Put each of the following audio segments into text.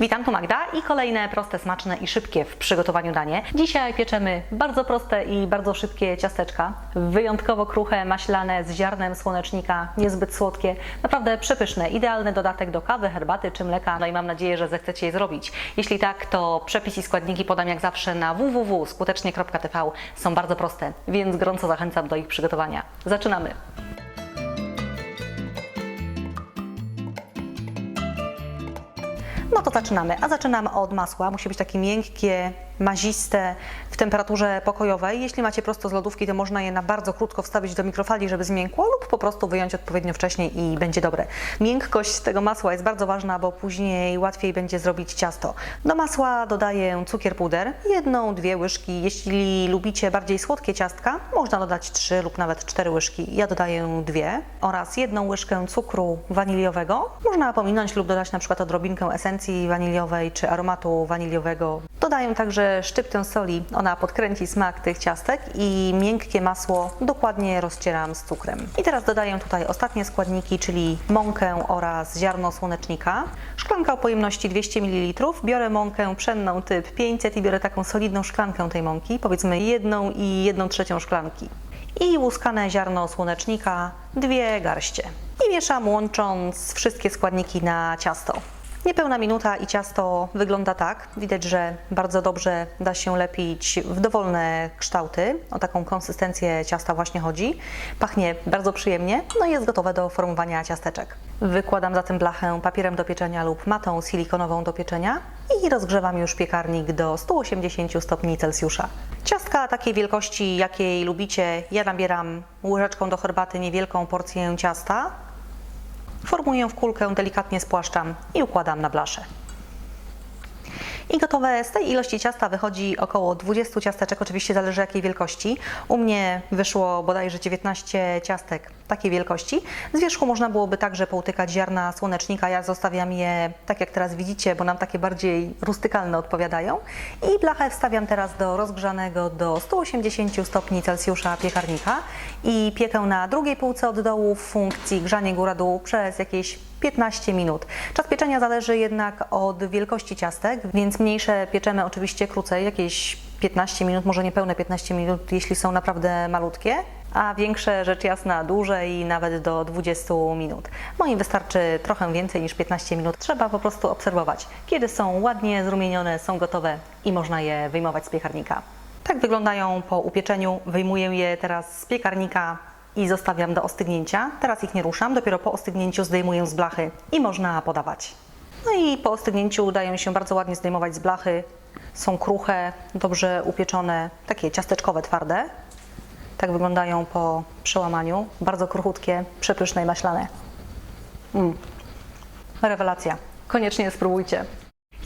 Witam, tu Magda i kolejne proste, smaczne i szybkie w przygotowaniu danie. Dzisiaj pieczemy bardzo proste i bardzo szybkie ciasteczka, wyjątkowo kruche, maślane, z ziarnem słonecznika, niezbyt słodkie, naprawdę przepyszne, idealny dodatek do kawy, herbaty czy mleka. No i mam nadzieję, że zechcecie je zrobić. Jeśli tak, to przepis i składniki podam jak zawsze na www.skutecznie.tv. Są bardzo proste, więc gorąco zachęcam do ich przygotowania. Zaczynamy! No to zaczynamy. A zaczynamy od masła. Musi być takie miękkie, maziste, w temperaturze pokojowej. Jeśli macie prosto z lodówki, to można je na bardzo krótko wstawić do mikrofali, żeby zmiękło, lub po prostu wyjąć odpowiednio wcześniej i będzie dobre. Miękkość tego masła jest bardzo ważna, bo później łatwiej będzie zrobić ciasto. Do masła dodaję cukier puder, jedną, dwie łyżki. Jeśli lubicie bardziej słodkie ciastka, można dodać trzy lub nawet cztery łyżki. Ja dodaję dwie oraz jedną łyżkę cukru waniliowego. Można pominąć lub dodać na przykład odrobinkę esencji waniliowej czy aromatu waniliowego. Dodaję także szczyptę soli, ona podkręci smak tych ciastek i miękkie masło dokładnie rozcieram z cukrem. I teraz dodaję tutaj ostatnie składniki, czyli mąkę oraz ziarno słonecznika. Szklanka o pojemności 200 ml. Biorę mąkę pszenną typ 500 i biorę taką solidną szklankę tej mąki, powiedzmy jedną i jedną trzecią szklanki. I łuskane ziarno słonecznika, dwie garście. I mieszam łącząc wszystkie składniki na ciasto. Niepełna minuta i ciasto wygląda tak. Widać, że bardzo dobrze da się lepić w dowolne kształty. O taką konsystencję ciasta właśnie chodzi. Pachnie bardzo przyjemnie, no i jest gotowe do formowania ciasteczek. Wykładam zatem blachę papierem do pieczenia lub matą silikonową do pieczenia i rozgrzewam już piekarnik do 180 stopni Celsjusza. Ciastka takiej wielkości, jakiej lubicie, ja nabieram łyżeczką do herbaty niewielką porcję ciasta, Formuję w kulkę, delikatnie spłaszczam i układam na blaszę. I gotowe z tej ilości ciasta wychodzi około 20 ciasteczek, oczywiście zależy jakiej wielkości. U mnie wyszło bodajże 19 ciastek takiej wielkości. Z wierzchu można byłoby także połtykać ziarna słonecznika. Ja zostawiam je tak jak teraz widzicie, bo nam takie bardziej rustykalne odpowiadają. I blachę wstawiam teraz do rozgrzanego do 180 stopni Celsjusza piekarnika i piekę na drugiej półce od dołu w funkcji grzanie góra-dół przez jakieś 15 minut. Czas pieczenia zależy jednak od wielkości ciastek, więc mniejsze pieczemy oczywiście krócej, jakieś 15 minut, może niepełne 15 minut, jeśli są naprawdę malutkie, a większe rzecz jasna dłużej, nawet do 20 minut. Moim wystarczy trochę więcej niż 15 minut. Trzeba po prostu obserwować, kiedy są ładnie zrumienione, są gotowe i można je wyjmować z piekarnika. Tak wyglądają po upieczeniu. Wyjmuję je teraz z piekarnika i zostawiam do ostygnięcia. Teraz ich nie ruszam, dopiero po ostygnięciu zdejmuję z blachy i można podawać. No i po ostygnięciu dają się bardzo ładnie zdejmować z blachy. Są kruche, dobrze upieczone, takie ciasteczkowe, twarde. Tak wyglądają po przełamaniu. Bardzo kruchutkie, przepyszne i maślane. Mm. Rewelacja. Koniecznie spróbujcie.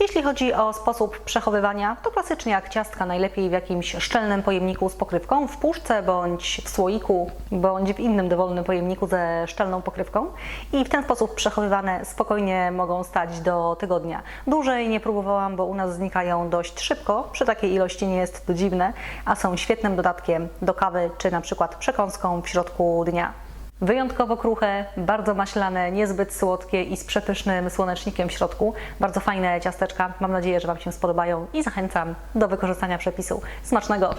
Jeśli chodzi o sposób przechowywania, to klasycznie jak ciastka, najlepiej w jakimś szczelnym pojemniku z pokrywką, w puszce bądź w słoiku, bądź w innym dowolnym pojemniku ze szczelną pokrywką. I w ten sposób przechowywane spokojnie mogą stać do tygodnia. Dłużej nie próbowałam, bo u nas znikają dość szybko. Przy takiej ilości nie jest to dziwne, a są świetnym dodatkiem do kawy czy na przykład przekąską w środku dnia. Wyjątkowo kruche, bardzo maślane, niezbyt słodkie i z przepysznym słonecznikiem w środku. Bardzo fajne ciasteczka. Mam nadzieję, że Wam się spodobają i zachęcam do wykorzystania przepisu. Smacznego!